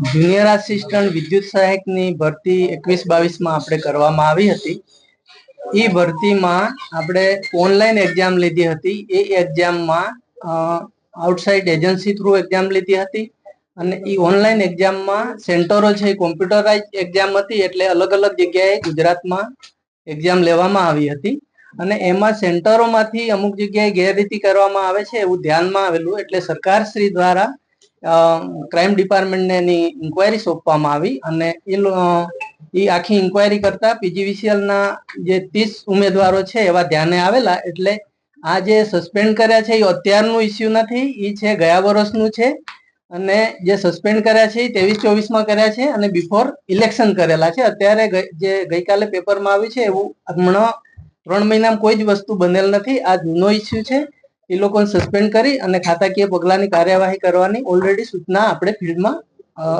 Junior assistant વિદ્યુત સહાયકની ભરતી એકવીસ બાવીસમાં આપણે કરવામાં આવી હતી. એ ભરતીમાં આપણે ઓનલાઈન એક્ઝામ લીધી હતી. એ એક્ઝામમાં આઉટસાઇડ એજન્સી થ્રુ એક્ઝામ લીધી હતી અને એ ઓનલાઈન એક્ઝામમાં સેન્ટરો છે કોમ્પ્યુટરાઇઝ એક્ઝામ હતી એટલે અલગ અલગ જગ્યાએ ગુજરાતમાં એક્ઝામ લેવામાં આવી હતી. અને એમાં સેન્ટરોમાંથી અમુક જગ્યાએ ગેરરીતિ કરવામાં આવે છે એવું ધ્યાનમાં આવેલું. એટલે સરકાર શ્રી દ્વારા ક્રાઇમ ડિપાર્ટમેન્ટને એની ઇન્કવાયરી સોંપવામાં આવી અને એ એ આખી ઇન્કવાયરી કરતા પીજીવીસીએલના જે ત્રીસ ઉમેદવારો છે એવા ધ્યાને આવેલા એટલે આ જે સસ્પેન્ડ કર્યા છે એ અત્યારનું ઇસ્યુ નથી એ છે ગયા વર્ષનું છે અને જે સસ્પેન્ડ કર્યા છે એ ત્રેવીસ ચોવીસમાં કર્યા છે અને બિફોર ઇલેક્શન કરેલા છે. અત્યારે જે ગઈકાલે પેપરમાં આવ્યું છે એવું હમણાં ત્રણ મહિનામાં કોઈ જ વસ્તુ બનેલ નથી. આ જૂનો ઇસ્યુ છે. એ લોકોને સસ્પેન્ડ કરી અને ખાતાકીય પગલાંની કાર્યવાહી કરવાની ઓલરેડી સૂચના આપણે ફિલ્ડમાં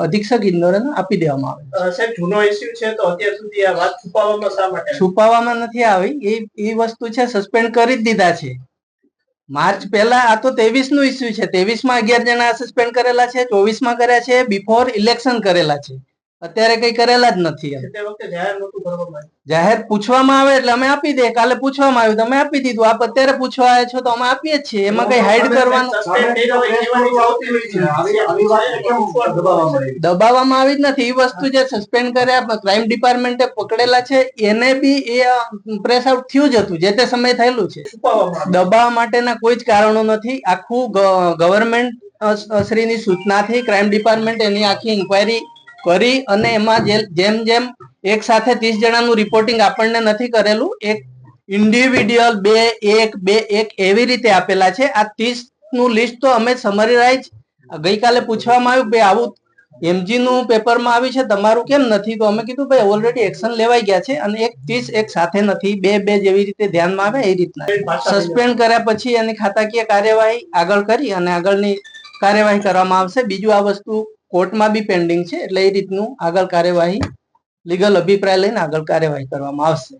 અધિક્ષક ઇન્દોરને આપી દેવામાં આવે સાહેબ જૂનો ઇશ્યુ છે તો અત્યાર સુધી આ વાત છુપાવવામાં શા માટે છુપાવવામાં નથી આવી. એ એ વસ્તુ છે સસ્પેન્ડ કરી જ દીધા છે. માર્ચ પહેલા આ તો ત્રેવીસનું ઇસ્યુ છે. ત્રેવીસમાં અગિયાર જણા સસ્પેન્ડ કરેલા છે ચોવીસમાં કર્યા છે બિફોર ઇલેક્શન કરેલા છે. અત્યારે કઈ કરેલા જ નથી જાહેર પૂછવામાં આવે એટલે અમે આપી દે કાલે પૂછવામાં આવ્યું તમે અમે આપી દીધું. આપ અત્યારે પૂછવા આવ્યા છો તો અમે આપીએ જ છીએ. એમાં કઈ હાઈડ કરવાનું? દબાવવામાં આવી? જ નથી. એ વસ્તુ જે સસ્પેન્ડ કર્યા ક્રાઇમ ડિપાર્ટમેન્ટે પકડેલા છે. એને બી એ પ્રેસ આઉટ થયું જ હતું. જે તે સમય થયેલું છે. દબાવવા માટેના કોઈ જ કારણો નથી. આખું ગવર્મેન્ટ શ્રીની સૂચનાથી ક્રાઇમ ડિપાર્ટમેન્ટ એની આખી ઇન્કવાયરી કરી અને એમાં જેમ જેમ એક સાથે ત્રીસ જણાનું રિપોર્ટિંગ આપણને નથી કરેલું એક ઇન્ડિવિડ્યુઅલ બે એક બે એક એવી રીતે આપેલા છે. આ ત્રીસનું લિસ્ટ તો અમે સમરીરાઈઝ ગઈકાલે પૂછવામાં આવ્યું કે આવું એમજી નું પેપરમાં આવ્યું છે તમારું કેમ નથી? તો અમે કીધું ભાઈ ઓલરેડી એક્શન લેવાઈ ગયા છે અને એક ત્રીસ એક સાથે નથી. બે બે જેવી રીતે ધ્યાનમાં આવે એ રીતના. સસ્પેન્ડ કર્યા પછી એની ખાતાકીય કાર્યવાહી આગળ કરી અને આગળની કાર્યવાહી કરવામાં આવશે. બીજું આ વસ્તુ કોર્ટમાં બી પેન્ડિંગ છે, એટલે એ રીતનું આગળ કાર્યવાહી લીગલ અભિપ્રાય લઈને આગળ કાર્યવાહી કરવામાં આવશે.